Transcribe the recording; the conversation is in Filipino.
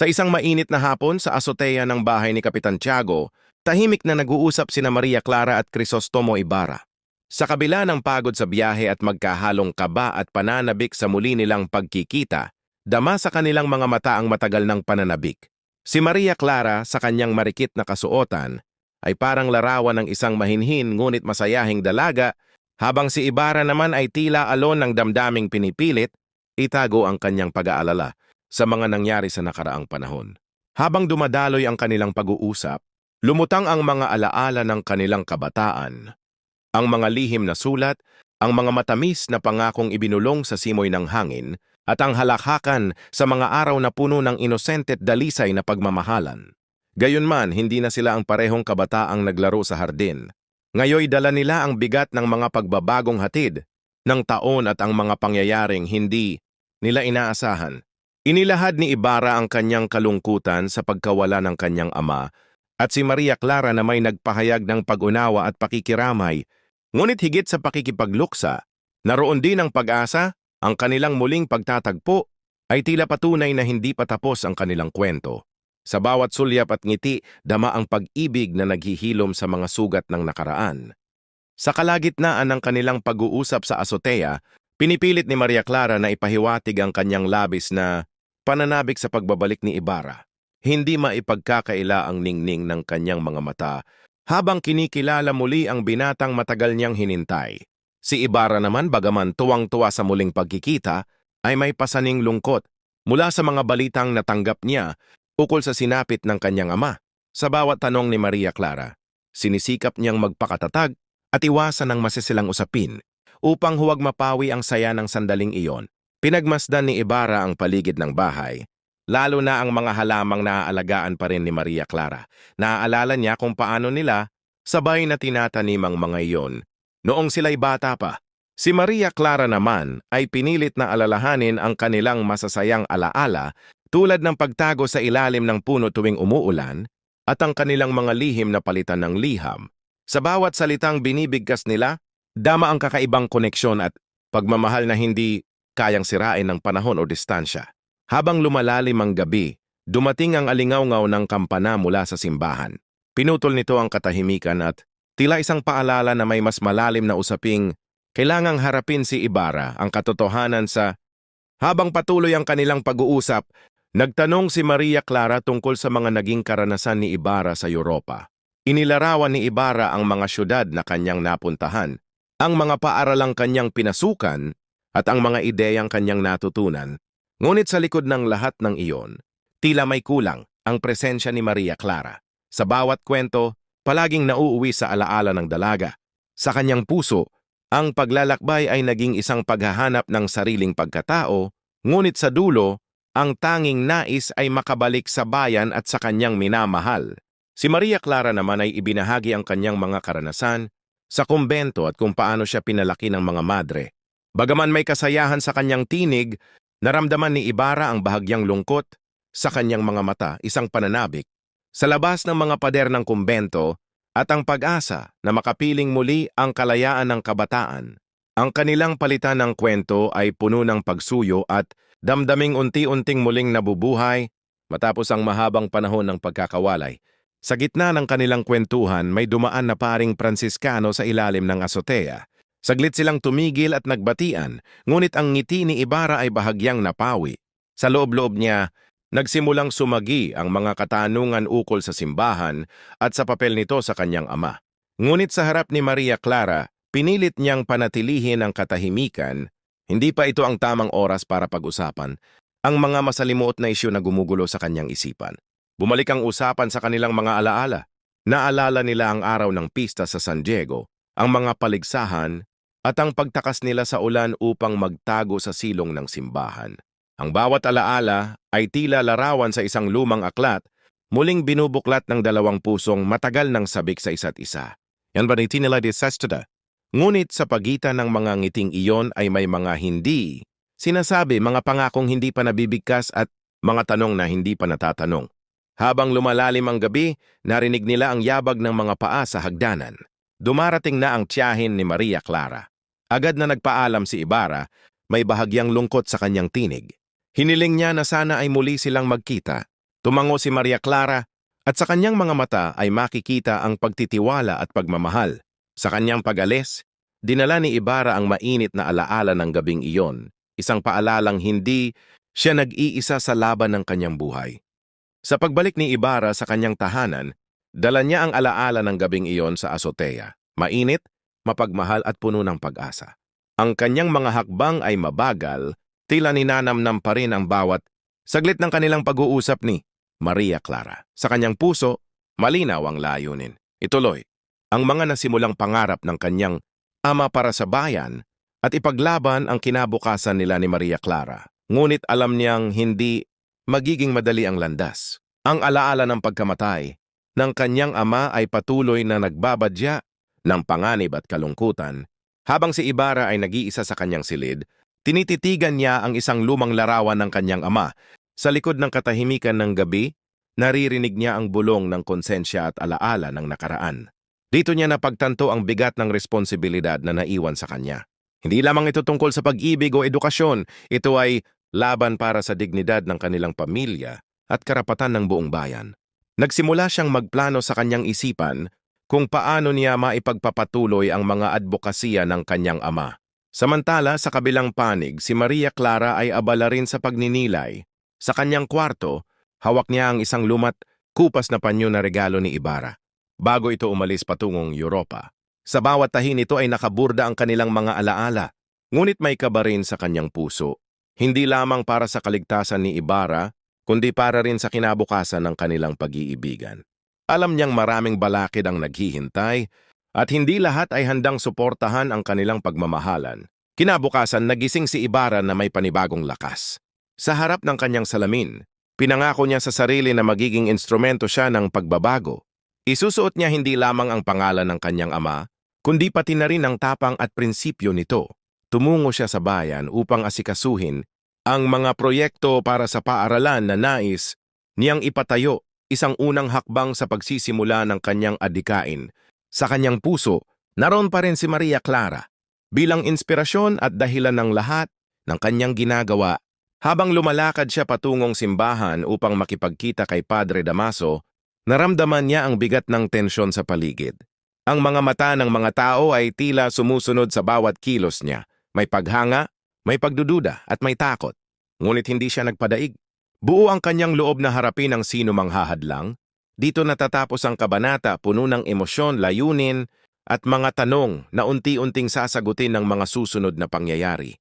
Sa isang mainit na hapon sa azotea ng bahay ni Kapitan Tiago, tahimik na nag-uusap sina Maria Clara at Crisostomo Ibarra. Sa kabila ng pagod sa biyahe at magkahalong kaba at pananabik sa muli nilang pagkikita, dama sa kanilang mga mata ang matagal ng pananabik. Si Maria Clara sa kanyang marikit na kasuotan ay parang larawan ng isang mahinhin ngunit masayahing dalaga habang si Ibarra naman ay tila alon ng damdaming pinipilit, itago ang kanyang pag-aalala sa mga nangyari sa nakaraang panahon. Habang dumadaloy ang kanilang pag-uusap, lumutang ang mga alaala ng kanilang kabataan. Ang mga lihim na sulat, ang mga matamis na pangakong ibinulong sa simoy ng hangin, at ang halakhakan sa mga araw na puno ng inosente at dalisay na pagmamahalan. Gayunman, hindi na sila ang parehong kabataang naglaro sa hardin. Ngayoy dala nila ang bigat ng mga pagbabagong hatid, ng taon at ang mga pangyayaring hindi nila inaasahan. Inilahad ni Ibarra ang kanyang kalungkutan sa pagkawala ng kanyang ama at si Maria Clara na may nagpahayag ng pag-unawa at pakikiramay. Ngunit higit sa pakikipagluksa, naroon din ang pag-asa, ang kanilang muling pagtatagpo ay tila patunay na hindi pa tapos ang kanilang kwento. Sa bawat sulyap at ngiti, dama ang pag-ibig na naghihilom sa mga sugat ng nakaraan. Sa kalagitnaan ng kanilang pag-uusap sa azotea, pinipilit ni Maria Clara na ipahiwatig ang kanyang labis na pananabik sa pagbabalik ni Ibarra. Hindi maipagkakaila ang ningning ng kanyang mga mata habang kinikilala muli ang binatang matagal niyang hinintay. Si Ibarra naman bagaman tuwang-tuwa sa muling pagkikita ay may pasaning lungkot mula sa mga balitang natanggap niya ukol sa sinapit ng kanyang ama. Sa bawat tanong ni Maria Clara, sinisikap niyang magpakatatag at iwasan ng masisilang usapin upang huwag mapawi ang saya ng sandaling iyon. Pinagmasdan ni Ibarra ang paligid ng bahay, lalo na ang mga halamang naaalagaan pa rin ni Maria Clara. Naaalala niya kung paano nila sabay na tinatanim ang mga iyon noong sila'y bata pa. Si Maria Clara naman ay pinilit na alalahanin ang kanilang masasayang alaala tulad ng pagtago sa ilalim ng puno tuwing umuulan at ang kanilang mga lihim na palitan ng liham. Sa bawat salitang binibigkas nila, dama ang kakaibang koneksyon at pagmamahal na hindi kayang sirain ng panahon o distansya. Habang lumalalim ang gabi, dumating ang alingaw-ngaw ng kampana mula sa simbahan. Pinutol nito ang katahimikan at tila isang paalala na may mas malalim na usaping kailangang harapin si Ibarra ang katotohanan sa habang patuloy ang kanilang pag-uusap, nagtanong si Maria Clara tungkol sa mga naging karanasan ni Ibarra sa Europa. Inilarawan ni Ibarra ang mga syudad na kanyang napuntahan, ang mga paaralang kanyang pinasukan at ang mga ideyang kanyang natutunan. Ngunit sa likod ng lahat ng iyon, tila may kulang ang presensya ni Maria Clara. Sa bawat kwento, palaging nauuwi sa alaala ng dalaga. Sa kanyang puso, ang paglalakbay ay naging isang paghahanap ng sariling pagkatao, ngunit sa dulo, ang tanging nais ay makabalik sa bayan at sa kanyang minamahal. Si Maria Clara naman ay ibinahagi ang kanyang mga karanasan sa kumbento at kung paano siya pinalaki ng mga madre. Bagaman may kasayahan sa kanyang tinig, naramdaman ni Ibarra ang bahagyang lungkot sa kanyang mga mata, isang pananabik. Sa labas ng mga pader ng kumbento at ang pag-asa na makapiling muli ang kalayaan ng kabataan. Ang kanilang palitan ng kwento ay puno ng pagsuyo at damdaming unti-unting muling nabubuhay matapos ang mahabang panahon ng pagkakawalay. Sa gitna ng kanilang kwentuhan, may dumaan na paring Pransiskano sa ilalim ng azotea. Saglit silang tumigil at nagbatian, ngunit ang ngiti ni Ibarra ay bahagyang napawi. Sa loob-loob niya, nagsimulang sumagi ang mga katanungan ukol sa simbahan at sa papel nito sa kanyang ama. Ngunit sa harap ni Maria Clara, pinilit niyang panatilihin ang katahimikan. Hindi pa ito ang tamang oras para pag-usapan ang mga masalimuot na isyu na gumugulo sa kanyang isipan. Bumalik ang usapan sa kanilang mga alaala. Naalala nila ang araw ng pista sa San Diego, ang mga paligsahan, at ang pagtakas nila sa ulan upang magtago sa silong ng simbahan. Ang bawat alaala ay tila larawan sa isang lumang aklat, muling binubuklat ng dalawang pusong matagal ng sabik sa isa't isa. Yan ba niti nila di sestada? Ngunit sa pagitan ng mga ngiting iyon ay may mga hindi. Sinasabi mga pangakong hindi pa nabibigkas at mga tanong na hindi pa natatanong. Habang lumalalim ang gabi, narinig nila ang yabag ng mga paa sa hagdanan. Dumarating na ang tiyahin ni Maria Clara. Agad na nagpaalam si Ibarra, may bahagyang lungkot sa kanyang tinig. Hiniling niya na sana ay muli silang magkita. Tumango si Maria Clara at sa kanyang mga mata ay makikita ang pagtitiwala at pagmamahal. Sa kanyang pag-alis, dinala ni Ibarra ang mainit na alaala ng gabing iyon, isang paalalang hindi siya nag-iisa sa laban ng kanyang buhay. Sa pagbalik ni Ibarra sa kanyang tahanan, dala niya ang alaala ng gabing iyon sa azotea. Mainit, mapagmahal at puno ng pag-asa. Ang kanyang mga hakbang ay mabagal, tila ninanamnam pa rin ang bawat saglit ng kanilang pag-uusap ni Maria Clara. Sa kanyang puso, malinaw ang layunin. Ituloy, ang mga nasimulang pangarap ng kanyang ama para sa bayan at ipaglaban ang kinabukasan nila ni Maria Clara. Ngunit alam niyang hindi magiging madali ang landas. Ang alaala ng pagkamatay ng kanyang ama ay patuloy na nagbabadya ng panganib at kalungkutan. Habang si Ibarra ay nag-iisa sa kanyang silid, tinititigan niya ang isang lumang larawan ng kanyang ama. Sa likod ng katahimikan ng gabi, naririnig niya ang bulong ng konsensya at alaala ng nakaraan. Dito niya napagtanto ang bigat ng responsibilidad na naiwan sa kanya. Hindi lamang ito tungkol sa pag-ibig o edukasyon, ito ay laban para sa dignidad ng kanilang pamilya at karapatan ng buong bayan. Nagsimula siyang magplano sa kanyang isipan kung paano niya maipagpapatuloy ang mga advokasya ng kanyang ama. Samantala, sa kabilang panig, si Maria Clara ay abala rin sa pagninilay. Sa kanyang kwarto, hawak niya ang isang lumat, kupas na panyo na regalo ni Ibarra. Bago ito umalis patungong Europa. Sa bawat tahi nito ay nakaburda ang kanilang mga alaala, ngunit may kaba rin sa kanyang puso. Hindi lamang para sa kaligtasan ni Ibarra, kundi para rin sa kinabukasan ng kanilang pag-iibigan. Alam niyang maraming balakid ang naghihintay at hindi lahat ay handang suportahan ang kanilang pagmamahalan. Kinabukasan nagising si Ibarra na may panibagong lakas. Sa harap ng kanyang salamin, pinangako niya sa sarili na magiging instrumento siya ng pagbabago. Isusuot niya hindi lamang ang pangalan ng kanyang ama, kundi pati na rin ang tapang at prinsipyo nito. Tumungo siya sa bayan upang asikasuhin ang mga proyekto para sa paaralan na nais niyang ipatayo isang unang hakbang sa pagsisimula ng kanyang adikain. Sa kanyang puso, naroon pa rin si Maria Clara bilang inspirasyon at dahilan ng lahat ng kanyang ginagawa. Habang lumalakad siya patungong simbahan upang makipagkita kay Padre Damaso, naramdaman niya ang bigat ng tensyon sa paligid. Ang mga mata ng mga tao ay tila sumusunod sa bawat kilos niya. May paghanga, may pagdududa at may takot. Ngunit hindi siya nagpadaig. Buo ang kanyang loob na harapin ang sino mang hahadlang. Dito natatapos ang kabanata puno ng emosyon, layunin at mga tanong na unti-unting sasagutin ng mga susunod na pangyayari.